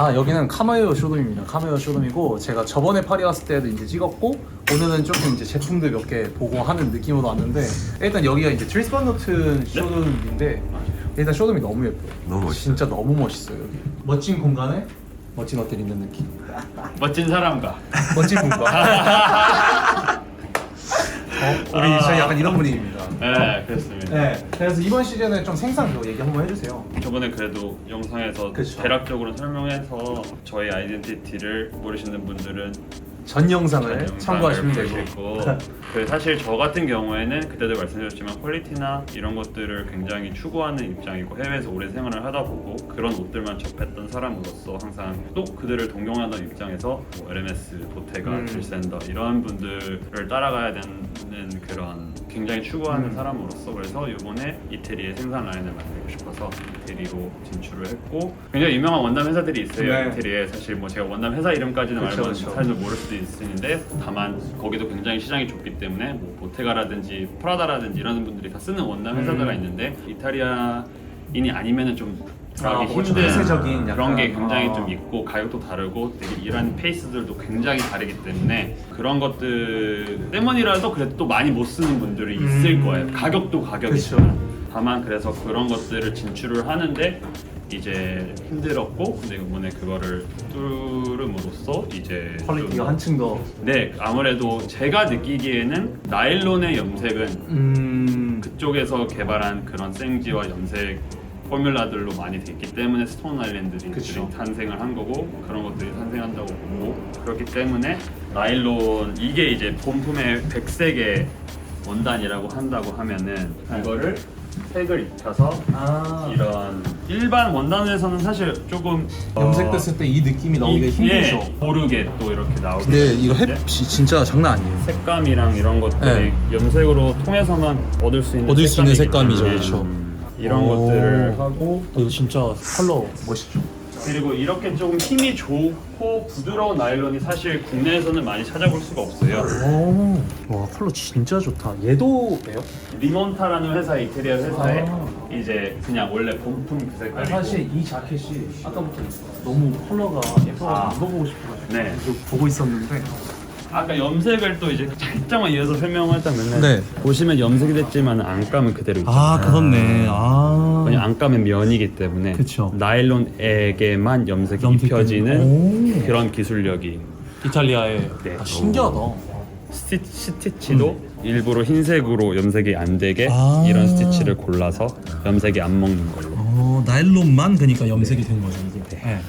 아 여기는 카메오 쇼룸입니다. 카메오 쇼룸이고 제가 저번에 파리 왔을 때도 이제 찍었고 오늘은 조금 이제 제품들 몇 개 보고 하는 느낌으로 왔는데 일단 여기가 이제 트리스반 노튼 쇼룸인데 일단 쇼룸이 너무 예뻐요. 너무 멋있어요. 진짜 너무 멋있어요 여기. 멋진 공간에 멋진 옷들 있는 느낌. 멋진 사람과 멋진 공간. 어, 우리 저희 약간 이런 분위기입니다. 네 그렇습니다. 네. 그래서 이번 시즌에 좀 생산도 얘기 한번 해주세요. 저번에 그래도 영상에서 그쵸. 대략적으로 설명해서 저희 아이덴티티를 모르시는 분들은 전 영상을 영상을 참고하시면 되고. 보시고 그 사실 저 같은 경우에는 그때도 말씀드렸지만 퀄리티나 이런 것들을 굉장히 추구하는 입장이고 해외에서 오래 생활을 하다 보고 그런 옷들만 접했던 사람으로서 항상 또 그들을 동경하던 입장에서 뭐 LMS, 보테가, 음. 질센더 이런 분들을 따라가야 되는 그런 굉장히 추구하는 음. 사람으로서 그래서 이번에 이태리의 생산 라인을 만들고 싶어서 이태리로 진출을 했고 굉장히 유명한 원단 회사들이 있어요 네. 이태리에 사실 뭐 제가 원단 회사 이름까지는 그쵸, 알면 그쵸. 사실 모를 수도 있는데 다만 거기도 굉장히 시장이 좁기 때문에 뭐 보테가라든지 프라다라든지 이런 분들이 다 쓰는 원단 회사가 음. 있는데 이탈리아인이 아니면은 좀 아, 들어가기 뭐좀 힘든 약간- 그런 게 굉장히 아. 좀 있고 가격도 다르고 되게 일하는 페이스들도 굉장히 다르기 때문에 그런 것들 때문이라도 그래도 또 많이 못 쓰는 분들이 있을 음. 거예요 가격도 가격이지만 다만 그래서 그런 것들을 진출을 하는데 이제 힘들었고 근데 이번에 그거를 뚫음으로써 이제 퀄리티가 좀- 한층 더. 네 아무래도 제가 느끼기에는 나일론의 염색은 음. 그쪽에서 개발한 그런 생지와 염색 포뮬라들로 많이 됐기 때문에 스톤 아일랜드들이 그쵸. 탄생을 한 거고 그런 것들이 탄생한다고 보고 그렇기 때문에 나일론 이게 이제 본품의 백색의 원단이라고 한다고 하면은 이거를 색을 입혀서 아. 이런 일반 원단에서는 사실 조금 어, 염색됐을 때 이 느낌이 나오기가 이- 힘들죠. 예, 고르게 또 이렇게 나오게 근데 이거 되는데 햇빛이 진짜 장난 아니에요. 색감이랑 이런 것들이 네. 염색으로 통해서만 얻을 수 있는 얻을 수 있는 색감이기 색감이죠, 때문에 그렇죠. 이런 오. 것들을 하고 어, 이거 진짜 컬러 멋있죠. 그리고 이렇게 조금 힘이 좋고 부드러운 나일론이 사실 국내에서는 많이 찾아볼 수가 없어요. 오. 와 컬러 진짜 좋다. 얘도 예요? 리몬타라는 회사 이태리아 회사에 아. 이제 그냥 원래 본품 그 색깔이고 사실 이 자켓이 아까부터 너무 컬러가 예뻐가지고 아. 입어보고 싶어가지고 네. 계속 보고 있었는데 아까 염색을 또 이제 살짝만 이어서 설명을 했다면 네. 보시면 염색이 됐지만 안 감은 그대로 있죠. 아 그렇네. 아 그냥 안감은 면이기 때문에 그쵸. 나일론에게만 염색이 염색이 입혀지는. 그런 기술력이 이탈리아의 네. 아, 신기하다. 스티, 스티치도 일부러 흰색으로 염색이 안 되게 아. 이런 스티치를 골라서 염색이 안 먹는 걸로 어 나일론만 그러니까 염색이 된 거죠 이게. 네.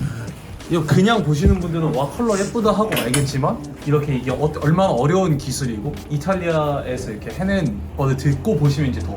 이거 그냥 보시는 분들은 와 컬러 예쁘다 하고 알겠지만 이렇게 이게 어, 얼마나 어려운 기술이고 이탈리아에서 이렇게 해낸 거를 듣고 보시면 이제 더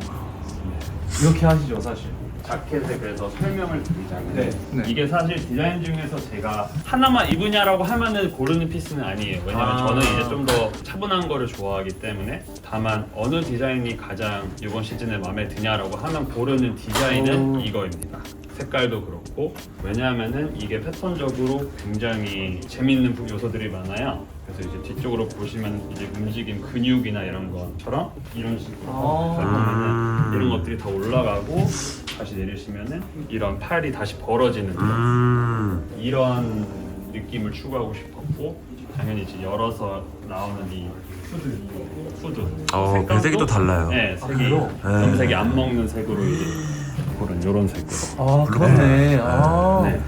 이렇게 하시죠 사실. 자켓에 그래서 설명을 드리자면 네, 네. 이게 사실 디자인 중에서 제가 하나만 입으냐라고 하면은 고르는 피스는 아니에요 왜냐면 아. 저는 이제 좀 더 차분한 거를 좋아하기 때문에 다만 어느 디자인이 가장 이번 시즌에 마음에 드냐라고 하면 고르는 디자인은 오. 이거입니다 색깔도 그렇고 왜냐하면은 이게 패턴적으로 굉장히 재밌는 요소들이 많아요 그래서 이제 뒤쪽으로 보시면 이제 움직임 근육이나 이런 것처럼 이런 식으로 아. 이런 것들이 다 올라가고 다시 내리시면은 이런 팔이 다시 벌어지는 음. 이런 느낌을 추구하고 싶었고 당연히 이제 열어서 나오는 이 후드 후드 어, 색감도 배색이 또 달라요. 네 색이 그래요? 염색이 안 먹는 색으로 이제 그런 이런 색으로 아 그렇네. 아. 네.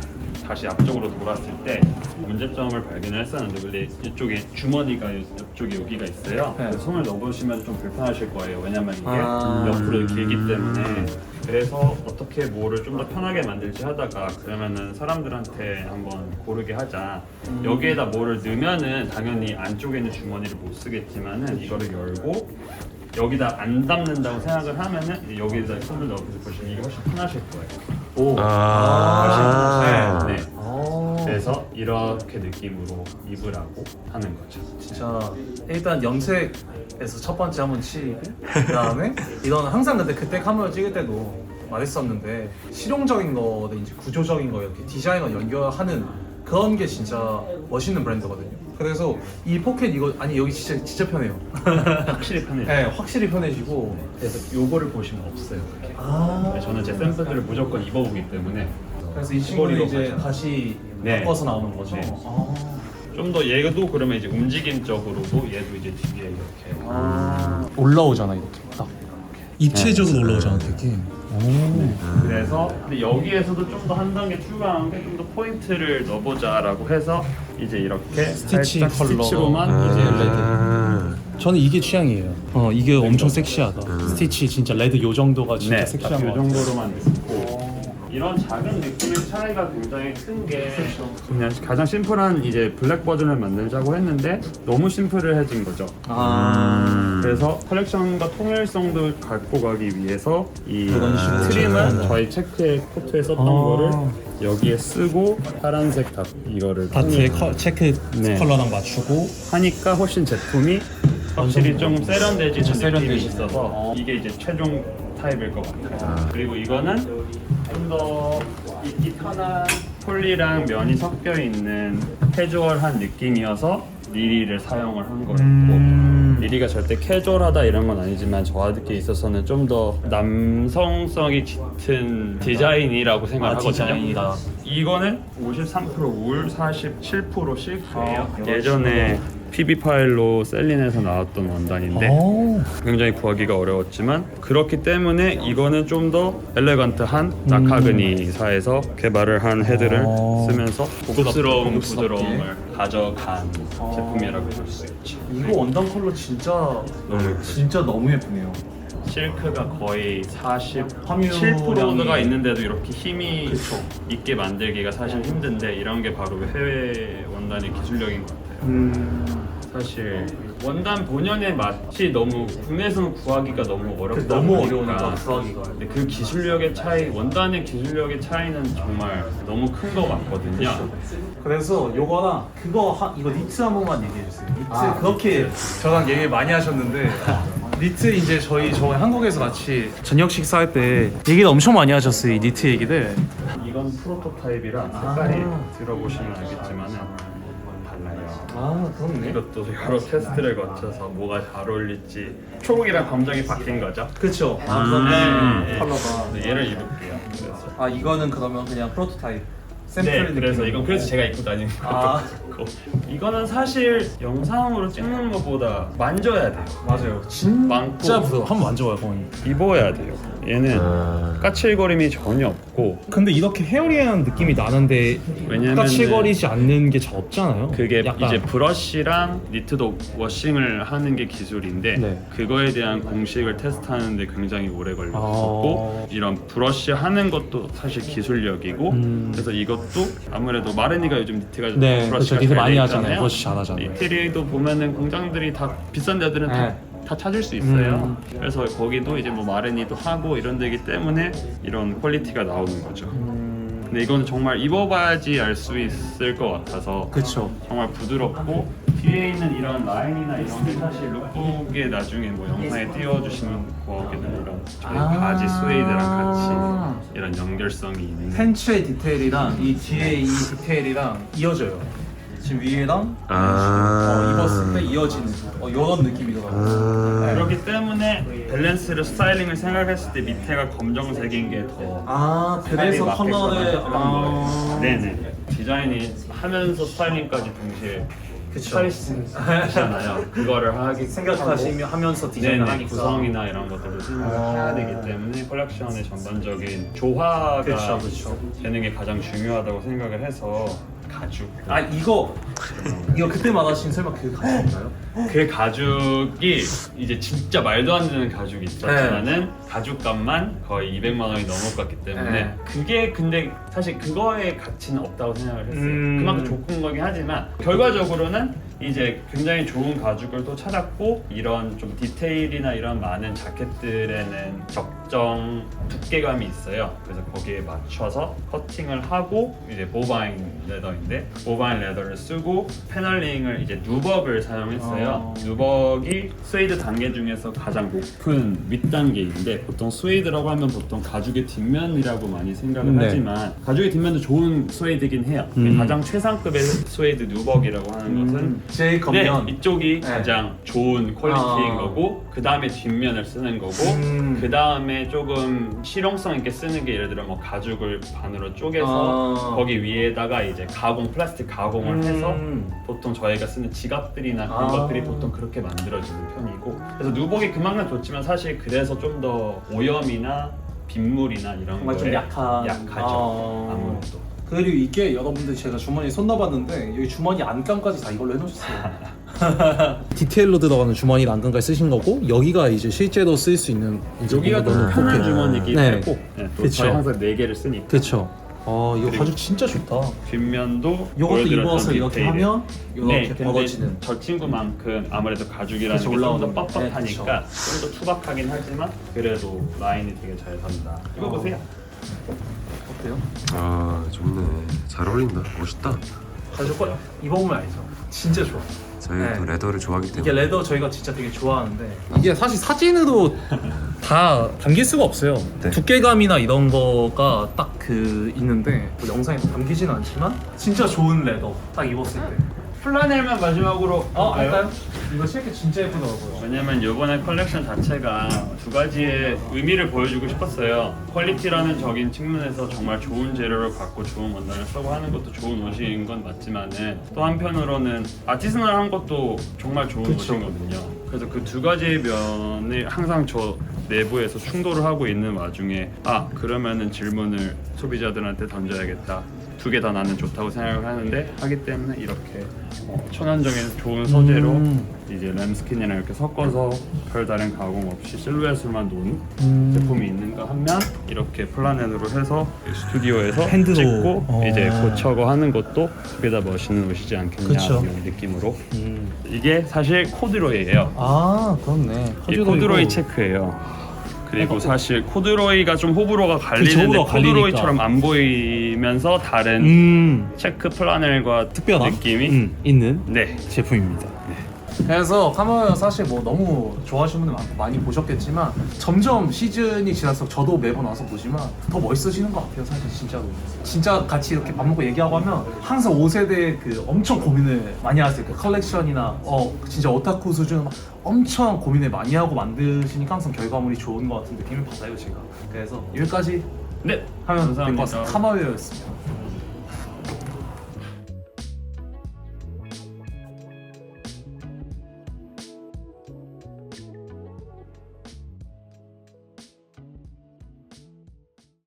다시 앞쪽으로 돌았을 때 문제점을 발견을 했었는데 원래 이쪽에 주머니가 이쪽에 여기가 있어요. 네. 손을 넣어보시면 좀 불편하실 거예요. 왜냐면 이게 아. 옆으로 길기 때문에 그래서 어떻게 뭐를 좀 더 편하게 만들지 하다가 그러면은 사람들한테 한번 고르게 하자. 음. 여기에다 뭐를 넣으면은 당연히 안쪽에 있는 주머니를 못 쓰겠지만은 이거를 열고 여기다 안 담는다고 생각을 하면은 이제 여기에다 손을 넣어서 보시면 이게 훨씬 편하실 거예요. 오. 아. 네. 네. 아. 그래서 이렇게 느낌으로 입으라고 하는 거죠. 진짜 일단 염색에서 첫 번째 한번 치고 그다음에 이런 항상 근데 그때 카메라 찍을 때도 말했었는데 실용적인 거든 이제 구조적인 거 이렇게 디자인과 연결하는 그런 게 진짜 멋있는 브랜드거든요. 그래서 이 포켓 이거 아니 여기 진짜 진짜 편해요. 확실히 편해요. 네, 확실히 편해지고 그래서 요거를 보시면 없어요. 그게. 아 저는 제 샘플들을 무조건 입어보기 때문에 그래서 이 친구는 이제 가잖아. 다시 네. 바꿔서 나오는 거죠? 네. 아. 좀 더 얘도 그러면 이제 움직임적으로도 얘도 이제 뒤에 이렇게 아. 올라오잖아 이렇게 딱 입체적으로 올라오잖아 되게 오. 그래서 근데 여기에서도 좀 더 한 단계 추가한 게 좀 더 포인트를 넣어보자라고 해서 이제 이렇게 스티치 살짝 컬러가. 스티치로만 이제 레드. 아. 저는 이게 취향이에요. 어 이게 엄청 섹시하다. 스티치 진짜 레드 요 정도가 진짜 네, 섹시한 딱이 거 정도로만 넣고 이런 작은 느낌의 차이가 굉장히 큰 게 그냥 가장 심플한 이제 블랙 버전을 만들자고 했는데 너무 심플해진 거죠. 아. 그래서 컬렉션과 통일성도 갖고 가기 위해서 이 식으로 트림은 체크한다. 저희 체크에 코트에 썼던 아. 거를 여기에 쓰고 파란색 다 이거를 통일- 컬, 체크 네. 컬러랑 맞추고 하니까 훨씬 제품이 확실히 좀 세련되지는 그쵸, 느낌이 세련되지. 있어서 어. 이게 이제 최종 타입일 것 같아요. 그리고 이거는 좀더 입기 편한 폴리랑 면이 섞여 있는 캐주얼한 느낌이어서 리리를 사용을 한 거였고 음. 리리가 절대 캐주얼하다 이런 건 아니지만 저한테 있어서는 좀 더 남성성이 짙은 디자인이라고 아, 생각하거든요. 디자인이다. 이거는 53%울, 47% 실크예요. 아, 예전에 PB 파일로 셀린에서 나왔던 원단인데 오. 굉장히 구하기가 어려웠지만 그렇기 때문에 이거는 좀 더 엘레건트한 자카그니사에서 개발을 한 헤드를 어. 쓰면서 고급스러운 고급스럽게. 부드러움을 가져간 제품이라고 볼 수 있죠. 이거 원단 컬러 진짜 너무 예쁘죠. 진짜 너무 예쁘네요. 실크가 거의 함유량이- 47%가 있는데도 이렇게 힘이 그쵸. 있게 만들기가 사실 힘든데 이런 게 바로 해외 원단의 기술력인 것 같아요. 음. 사실 원단 본연의 맛이 너무 국내에서는 구하기가 너무 어렵다 너무 어려우니까 구하기가. 근데 그 기술력의 차이, 원단의 기술력의 차이는 정말 너무 큰 것 같거든요. 그래서 요거랑 그거 하, 이거 니트 한 번만 얘기해 주세요. 니트 그렇게 저랑 얘기 많이 하셨는데 니트 이제 저희 저 한국에서 같이 저녁 식사할 때 얘기를 엄청 많이 하셨어요. 이 니트 얘기들. 이건 프로토타입이라 색깔이 들어보시면 알겠지만은 달라요. 아 그렇네. 이것도 여러 테스트를 거쳐서 뭐가 잘 어울릴지 초록이랑 검정이 바뀐 거죠. 그렇죠. 아 네, 그렇네. 네. 컬러가. 네, 얘를 입을게요. 그래서 아 이거는 그러면 그냥 프로토타입 네, 샘플 그래서 느낌으로. 이건 그래서 제가 입고 다니는 아. 것도 있고 이거는 사실 영상으로 찍는 것보다 만져야 돼요. 맞아요. 진짜 많고. 부드러워. 한번 만져봐요, 거의. 입어야 돼요. 얘는 아. 까칠거림이 전혀 없고 근데 이렇게 헤어리한 느낌이 나는데 왜냐면은 까칠거리지 않는 게잘 없잖아요. 그게 약간 이제 브러쉬랑 니트도 워싱을 하는 게 기술인데 네. 그거에 대한 공식을 테스트하는데 굉장히 오래 걸렸었고 아. 이런 브러쉬 하는 것도 사실 기술력이고 음. 그래서 이것도 아무래도 마레니가 요즘 니트가 좀 네, 브러쉬가 그렇죠. 니트 잘 많이 돼 하잖아요. 브러쉬 잘 하잖아요. 이태리도 보면은 공장들이 다 비싼 데들은 다, 네. 다 찾을 수 있어요. 음. 그래서 거기도 이제 뭐 마레니도 하고 이런 데기 때문에 이런 퀄리티가 나오는 거죠. 음, 근데 이거는 정말 입어봐야지 알 수 있을 것 같아서 그쵸. 정말 부드럽고 뒤에 있는 이런 라인이나 이런 게 사실 룩북에 나중에 뭐 영상에 띄워주시면 거기는 이런 저희 아. 바지 스웨이드랑 같이 이런 연결성이 있는 팬츠의 디테일이랑 이 뒤에 이 디테일이랑 이어져요. 지금 위에랑 아. 어, 입었을 때 이어지는 어, 이런 느낌이더라고요. 아. 그렇기 때문에 밸런스를 스타일링을 생각했을 때 밑에가 검정색인 게더 아 그래서 컬러를 아... 네네 디자인이 하면서 스타일링까지 동시에 스타일리스트잖아요 그거를 하기 생각하시며 하면서 디자인을 네네 하니까 구성이나 이런 것들도 생각해야 되기 때문에 컬렉션의 전반적인 조화가 그쵸, 그쵸. 되는 게 가장 중요하다고 생각을 해서 가죽 아 이거 이거 그때 말하신 설마 그 가죽인가요? 그 가죽이 이제 진짜 말도 안 되는 가죽이 있었지만은 가죽값만 거의 200만 원이 같기 때문에 네. 그게 근데 사실 그거의 가치는 없다고 생각을 했어요. 음. 그만큼 좋은 거긴 하지만 결과적으로는 이제 굉장히 좋은 가죽을 또 찾았고 이런 좀 디테일이나 이런 많은 자켓들에는 적 정 두께감이 있어요. 그래서 거기에 맞춰서 커팅을 하고 이제 보바인 레더인데 보바인 레더를 쓰고 패널링을 이제 누벅을 사용했어요. 어. 누벅이 스웨이드 단계 중에서 가장 높은 윗 단계인데 보통 스웨이드라고 하면 보통 가죽의 뒷면이라고 많이 생각을 네. 하지만 가죽의 뒷면도 좋은 스웨이드긴 해요. 음. 가장 최상급의 스웨이드 누벅이라고 하는 것은 제일 네, 겉면 이쪽이 네. 가장 좋은 퀄리티인 아. 거고 그 다음에 뒷면을 쓰는 거고 음. 그 다음에 조금 실용성 있게 쓰는 게 예를 들어 뭐 가죽을 반으로 쪼개서 아. 거기 위에다가 이제 가공 플라스틱 가공을 해서 음. 보통 저희가 쓰는 지갑들이나 그런 아. 것들이 보통 그렇게 만들어지는 편이고 그래서 누복이 그만큼 좋지만 사실 그래서 좀 더 오염이나 빗물이나 이런 정말 거에 좀 약한 약하죠 아. 아무래도 그리고 이게 여러분들 제가 주머니에 손 넣어봤는데 여기 주머니 안감까지 다 이걸로 해놓으셨어요. 디테일로 들어가는 주머니 안감까지 쓰신 거고 여기가 이제 실제로 쓸 수 있는 이제 여기가 더 뭔가 편한 이렇게. 주머니이기도 네. 하고 네, 또 그쵸. 저희 항상 네 개를 쓰니까 그쵸. 아 이거 그리고- 가죽 진짜 좋다. 뒷면도 이것도 보여드렸던 입어서 이렇게 디테일에 하면 이렇게 네, 근데 벌어지는. 저 친구만큼 아무래도 가죽이라는 게좀더 올라오는 거. 네, 뻣뻣하니까 좀 더 투박하긴 하지만 그래도 라인이 되게 잘 산다. 이거 어. 보세요. 어때요? 아 좋네 잘 어울린다 멋있다 가죽 거 입어보면 알죠. 진짜 좋아. 저희도 네. 레더를 좋아하기 이게 때문에 레더 저희가 진짜 되게 좋아하는데 이게 사실 사진으로 다 담길 수가 없어요 네. 두께감이나 이런 거가 딱 그 있는데 뭐 영상에 담기지는 않지만 진짜 좋은 레더 딱 입었을 때 플라넬만 마지막으로 어? 할까요? 이거 실게 진짜 예쁘더라고요 왜냐면 이번에 컬렉션 자체가 두 가지의 의미를 보여주고 싶었어요. 퀄리티라는 적인 측면에서 정말 좋은 재료를 갖고 좋은 원단을 쓰고 하는 것도 좋은 옷인 건 맞지만은 또 한편으로는 아티스널 한 것도 정말 좋은 그쵸. 옷이거든요. 그래서 그 두 가지의 면을 항상 저 내부에서 충돌을 하고 있는 와중에 아 그러면은 질문을 소비자들한테 던져야겠다. 두 개 다 나는 좋다고 생각을 하는데 하기 때문에 이렇게 어, 천연적인 좋은 소재로 음. 이제 램스킨이랑 이렇게 섞어서 별다른 가공 없이 실루엣을만 놓은 음. 제품이 있는가 하면 이렇게 플라넨으로 해서 스튜디오에서 핸드로. 찍고 어. 이제 고쳐고 하는 것도 그게 다 멋있는 옷이지 않겠냐 그쵸. 이런 느낌으로 음. 이게 사실 코드로이예요 아 그렇네 이게 코드로이 체크예요 그리고 사실 코드로이가 좀 호불호가 갈리는데 호불호가 갈리니까. 코드로이처럼 안 보이면서 다른 음 체크 플라넬과 특별한 느낌이 음, 있는 네 제품입니다. 그래서 카메라 사실 뭐 너무 좋아하시는 분들 많고 많이 보셨겠지만 점점 시즌이 지날수록 저도 매번 와서 보지만 더 멋있어지는 것 같아요 사실 진짜로. 진짜 같이 이렇게 밥 먹고 얘기하고 하면 항상 5세대 그 엄청 고민을 많이 하세요. 그 컬렉션이나 어 진짜 오타쿠 수준 막 엄청 고민을 많이 하고 만드시니까 항상 결과물이 좋은 것 같은 느낌을 받아요 제가. 그래서 여기까지 네, 하면 될것 감사합니다. 같습니다. 카마웨어였습니다